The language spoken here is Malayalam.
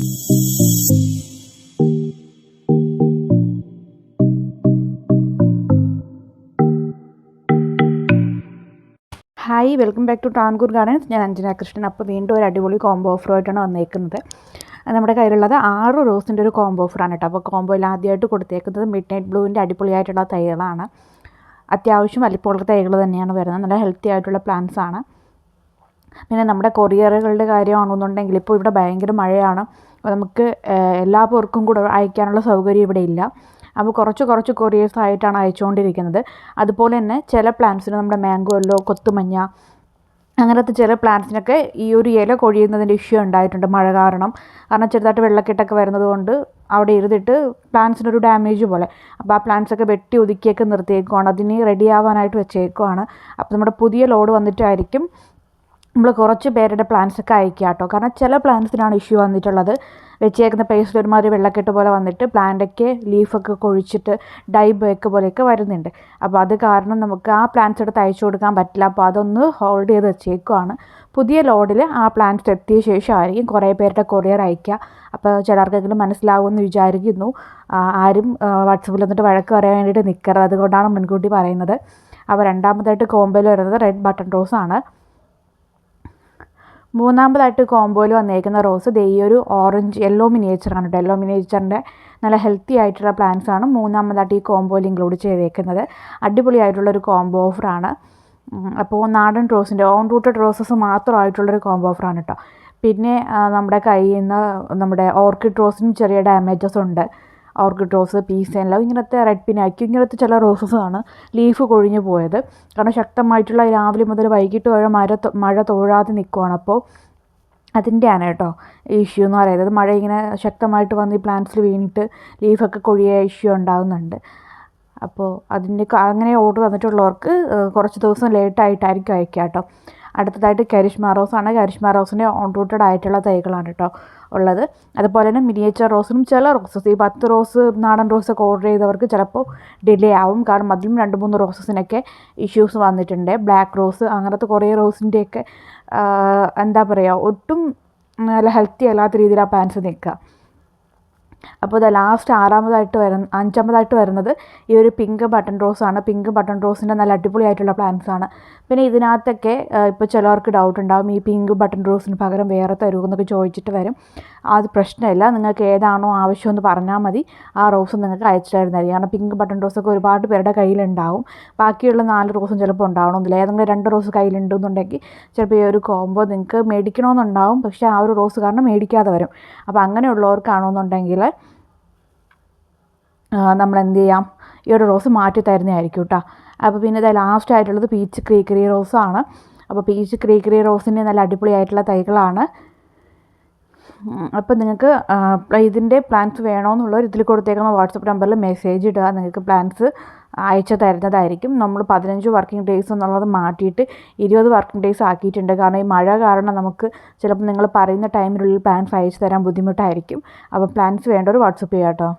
Hi welcome back to Tankur gardens. ഞാൻ അഞ്ജന കൃഷ്ണൻ. അപ്പോൾ വീണ്ടും ഒരു അടിപൊളി കോംബോ ഓഫറുമായിട്ടാണ് വന്നേക്കുന്നത്. നമ്മുടെ കയ്യിലുള്ളത് ആറ് റോസിന്റെ ഒരു കോംബോ ഓഫറാണ് കേട്ടോ. അപ്പോൾ കോംബോയിൽ ആദ്യമായിട്ട് കൊടുത്തേക്കുന്നത് മിഡ് നൈറ്റ് ബ്ലൂവിന്റെ അടിപൊളിയായിട്ടുള്ള തൈകളാണ്. അത്യാവശ്യം വലിപ്പമുള്ള തൈകൾ തന്നെയാണ് വരുന്നത്. നല്ല ഹെൽത്തി ആയിട്ടുള്ള പ്ലാന്റ്സ് ആണ്. പിന്നെ നമ്മുടെ കൊറിയറുകളുടെ കാര്യമാണെന്നുണ്ടെങ്കിൽ ഇപ്പോൾ ഇവിടെ ഭയങ്കര മഴയാണ്. അപ്പോൾ നമുക്ക് എല്ലാ പേർക്കും കൂടെ അയക്കാനുള്ള സൗകര്യം ഇവിടെ ഇല്ല. അപ്പോൾ കുറച്ച് കുറച്ച് കൊറിയേഴ്സ് ആയിട്ടാണ് അയച്ചുകൊണ്ടിരിക്കുന്നത്. അതുപോലെ തന്നെ ചില പ്ലാന്റ്സിന് നമ്മുടെ മാംഗോ അല്ലോ കൊത്തുമഞ്ഞ അങ്ങനത്തെ ചില പ്ലാന്റ്സിനൊക്കെ ഈ ഒരു ഇല കൊഴിയുന്നതിന്റെ ഇഷ്യൂ ഉണ്ടായിട്ടുണ്ട് മഴ കാരണം. കാരണം ചെറുതായിട്ട് വെള്ളക്കെട്ടൊക്കെ വരുന്നത് കൊണ്ട് അവിടെ ഇരുന്നിട്ട് പ്ലാന്റ്സിനൊരു ഡാമേജ് പോലെ. അപ്പോൾ ആ പ്ലാന്റ്സൊക്കെ വെട്ടി ഒതുക്കിയൊക്കെ നിർത്തിയേക്കുവാണ്. അതിന് റെഡി ആവാനായിട്ട് വെച്ചേക്കുവാണ്. അപ്പോൾ നമ്മുടെ പുതിയ ലോഡ് വന്നിട്ടായിരിക്കും നമ്മൾ കുറച്ച് പേരുടെ പ്ലാൻസൊക്കെ അയക്കുക കേട്ടോ കാരണം ചില പ്ലാൻസിനാണ് ഇഷ്യൂ വന്നിട്ടുള്ളത്. വെച്ചേക്കുന്ന പേസ്റ്റിൽ ഒരുമാതിരി വെള്ളക്കെട്ട് പോലെ വന്നിട്ട് പ്ലാന്റൊക്കെ ലീഫൊക്കെ കൊഴിച്ചിട്ട് ഡൈ ബേക്ക് പോലെയൊക്കെ വരുന്നുണ്ട്. അപ്പോൾ അത് കാരണം നമുക്ക് ആ പ്ലാന്റ്സ് എടുത്ത് അയച്ചു കൊടുക്കാൻ പറ്റില്ല. അപ്പോൾ അതൊന്ന് ഹോൾഡ് ചെയ്ത് വെച്ചേക്കുവാണ്. പുതിയ ലോഡിൽ ആ പ്ലാന്റ്സ് എത്തിയ ശേഷമായിരിക്കും കുറേ പേരുടെ കൊറിയർ അയക്കുക അപ്പോൾ ചിലർക്കെങ്കിലും മനസ്സിലാവുമെന്ന് വിചാരിക്കുന്നു. ആരും വാട്സപ്പിൽ വന്നിട്ട് വഴക്ക് പറയാൻ വേണ്ടിയിട്ട് നിൽക്കരുത് അതുകൊണ്ടാണ് മുൻകൂട്ടി പറയുന്നത്. അപ്പോൾ രണ്ടാമതായിട്ട് കോമ്പയിൽ വരുന്നത് റെഡ് ബട്ടൺ റോസാണ് മൂന്നാമതായിട്ട് കോംബോയിൽ വന്നേക്കുന്ന റോസ് ദേ ഈ ഒരു ഓറഞ്ച് യെല്ലോ മിനിയേച്ചറാണ് കേട്ടോ. യെല്ലോ മിനിയേച്ചറിന്റെ നല്ല ഹെൽത്തി ആയിട്ടുള്ള പ്ലാന്റ്സ് ആണ് മൂന്നാമതായിട്ട് ഈ കോംബോയിൽ ഇൻക്ലൂഡ് ചെയ്തേക്കുന്നത്. അടിപൊളിയായിട്ടുള്ളൊരു ഒരു കോംബോ ഓഫറാണ് അപ്പോൾ നാടൻ റോസിന്റെ ഓൺ റൂട്ടഡ് റോസസ് മാത്രമായിട്ടുള്ളൊരു കോംബോ ഓഫറാണ് കേട്ടോ. പിന്നെ നമ്മുടെ കയ്യിൽ നിന്ന് നമ്മുടെ ഓർക്കിഡ് റോസിനും ചെറിയ ഡാമേജസ് ഉണ്ട്. Orchid rose peace and love ഇങ്ങനത്തെ റെഡ് പിനാക്കി ഇങ്ങനത്തെ ചില റോസസ് ആണ് ലീഫ് കൊഴിഞ്ഞു പോയത്. കാരണം ശക്തമായിട്ടുള്ള രാവിലെ മുതൽ വൈകിട്ട് വരെ മഴ മഴ തോഴാതെ നിൽക്കുവാണ് അപ്പോൾ അതിന്റെയാണ് കേട്ടോ ഇഷ്യൂ എന്ന് പറയുന്നത്. മഴ ഇങ്ങനെ ശക്തമായിട്ട് വന്ന് ഈ പ്ലാന്റ്സിൽ വീണിട്ട് ലീഫൊക്കെ കൊഴിയ ഇഷ്യൂ ഉണ്ടാകുന്നുണ്ട് അപ്പോൾ അതിന്റെ അങ്ങനെ ഓർഡർ തന്നിട്ടുള്ളവർക്ക് കുറച്ച് ദിവസം ലേറ്റായിട്ടായിരിക്കും അയക്കുക കേട്ടോ. അടുത്തതായിട്ട് കരിഷ്മ റോസാണ് കരിഷ്മ റോസിന്റെ ഓൺ റൂട്ടഡ് ആയിട്ടുള്ള തൈകളാണ് കേട്ടോ. ഉള്ളത്. അതുപോലെ തന്നെ മിനിയേച്ചർ റോസിനും ചില റോസസ് ഈ പത്ത് റോസ് നാടൻ റോസൊക്കെ ഓർഡർ ചെയ്തവർക്ക് ചിലപ്പോൾ ഡിലേ ആവും. കാരണം അതിലും രണ്ട് മൂന്ന് റോസസിനൊക്കെ ഇഷ്യൂസ് വന്നിട്ടുണ്ട്. ബ്ലാക്ക് റോസ് അങ്ങനത്തെ കുറേ റോസിന്റെയൊക്കെ എന്താ പറയുക ഒട്ടും നല്ല ഹെൽത്തി അല്ലാത്ത രീതിയിൽ ആ പാൻസ് നിൽക്കുക. അപ്പോൾ ഇത് ലാസ്റ്റ് ആറാമതായിട്ട് വരുന്ന അഞ്ചാമതായിട്ട് വരുന്നത് ഈ ഒരു പിങ്ക് ബട്ടൺ റോസ് ആണ്. പിങ്ക് ബട്ടൺ റോസിന്റെ നല്ല അടിപൊളിയായിട്ടുള്ള പ്ലാന്റ്സ് ആണ്. പിന്നെ ഇതിനകത്തൊക്കെ ഇപ്പോൾ ചിലവർക്ക് ഡൗട്ട് ഉണ്ടാവും ഈ പിങ്ക് ബട്ടൺ റോസിന് പകരം വേറെ തരൂ എന്നൊക്കെ ചോദിച്ചിട്ട് വരും. അത് പ്രശ്നമില്ല. നിങ്ങൾക്ക് ഏതാണോ ആവശ്യമെന്ന് പറഞ്ഞാൽ മതി. ആ റോസ് നിങ്ങൾക്ക് അയച്ചു തരുന്നതായിരിക്കും. കാരണം പിങ്ക് ബട്ടൺ റോസൊക്കെ ഒരുപാട് പേരുടെ കയ്യിലുണ്ടാവും. ബാക്കിയുള്ള നാല് റോസും ചിലപ്പോൾ ഉണ്ടാവണമെന്നില്ല. ഏതെങ്കിലും രണ്ട് റോസ് കയ്യിലുണ്ടെന്നുണ്ടെങ്കിൽ ചിലപ്പോൾ ഈ ഒരു കോംബോ നിങ്ങൾക്ക് മേടിക്കണമെന്നുണ്ടാവും. പക്ഷേ ആ ഒരു റോസ് കാരണം മേടിക്കാതെ വരും. അപ്പോൾ അങ്ങനെയുള്ളവർക്കാണെന്നുണ്ടെങ്കിൽ നമ്മൾ എന്ത് ചെയ്യാം ഈ ഒരു റോസ് മാറ്റി തരുന്നതായിരിക്കും കേട്ടോ അപ്പോൾ പിന്നെ ഇതാ ലാസ്റ്റ് ആയിട്ടുള്ളത് പീച്ച് ക്രീക്കറി റോസാണ് അപ്പോൾ പീച്ച് ക്രീക്കറി റോസിന്റെ നല്ല അടിപൊളിയായിട്ടുള്ള തൈകളാണ്. അപ്പോൾ നിങ്ങൾക്ക് ഇതിന്റെ പ്ലാൻസ് വേണമെന്നുള്ളവർ ഇതിൽ കൊടുത്തേക്കുന്ന വാട്സപ്പ് നമ്പറിൽ മെസ്സേജ് ഇടുക. നിങ്ങൾക്ക് പ്ലാൻസ് അയച്ചു തരുന്നതായിരിക്കും. നമ്മൾ പതിനഞ്ച് വർക്കിംഗ് ഡേയ്സ് എന്നുള്ളത് മാറ്റിയിട്ട് ഇരുപത് വർക്കിംഗ് ഡേയ്സ് ആക്കിയിട്ടുണ്ട്. കാരണം ഈ മഴ കാരണം നമുക്ക് ചിലപ്പോൾ നിങ്ങൾ പറയുന്ന ടൈമിനുള്ളിൽ പ്ലാൻസ് അയച്ചു തരാൻ ബുദ്ധിമുട്ടായിരിക്കും. അപ്പോൾ പ്ലാൻസ് വേണ്ടവർ വാട്സപ്പ് ചെയ്യാം കേട്ടോ